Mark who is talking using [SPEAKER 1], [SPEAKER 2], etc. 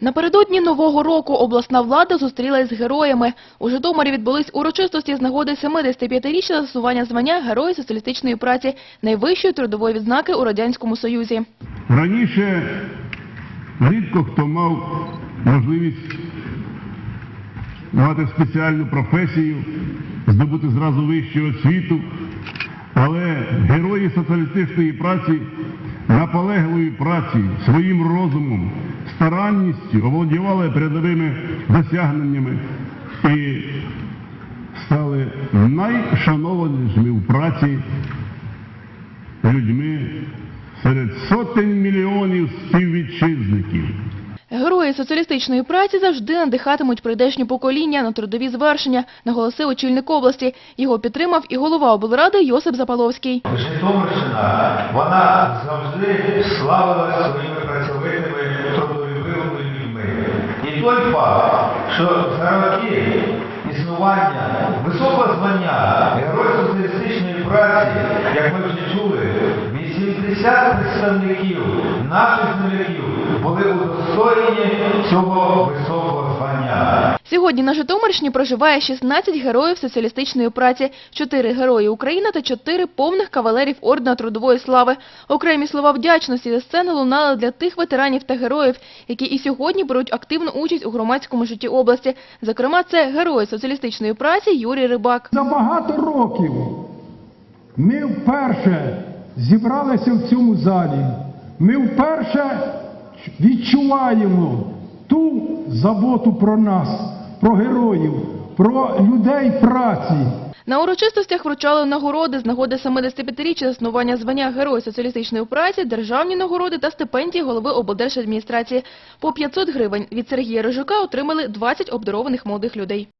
[SPEAKER 1] Напередодні Нового року обласна влада зустрілась з героями. У Житомирі відбулись урочистості з нагоди 75-річного заснування звання Герой соціалістичної праці, найвищої трудової відзнаки у Радянському Союзі.
[SPEAKER 2] Раніше рідко хто мав можливість мати спеціальну професію, здобути зразу вищу освіту, але герої соціалістичної праці наполегливої праці своїм розумом, старанністю оволодівали передовими досягненнями і стали найшанованішими в праці людьми серед сотень мільйонів співвітчизників.
[SPEAKER 1] Герої соціалістичної праці завжди надихатимуть прийдешні покоління на трудові звершення, наголосив очільник області. Його підтримав і голова облради Йосип Запаловський.
[SPEAKER 3] Житомирщина, вона завжди славилася своїми працьовитими трудолюбивими людьми. І той факт, що за роки існування високого звання Герой соціалістичної праці, як ми вже чули, 80 представників наших земляків були удостоєні цього високого звання.
[SPEAKER 1] Сьогодні на Житомирщині проживає 16 героїв соціалістичної праці, 4 герої України та 4 повних кавалерів Ордена Трудової Слави. Окремі слова вдячності зі сцени лунали для тих ветеранів та героїв, які і сьогодні беруть активну участь у громадському житті області. Зокрема, це герой соціалістичної праці Юрій Рибак.
[SPEAKER 4] За багато років ми вперше зібралися в цьому залі. Ми вперше відчуваємо ту заботу про нас, про героїв, про людей праці.
[SPEAKER 1] На урочистостях вручали нагороди з нагоди 75-річчя заснування звання Герой соціалістичної праці, державні нагороди та стипендії голови облдержадміністрації. По 500 гривень від Сергія Рижука отримали 20 обдарованих молодих людей.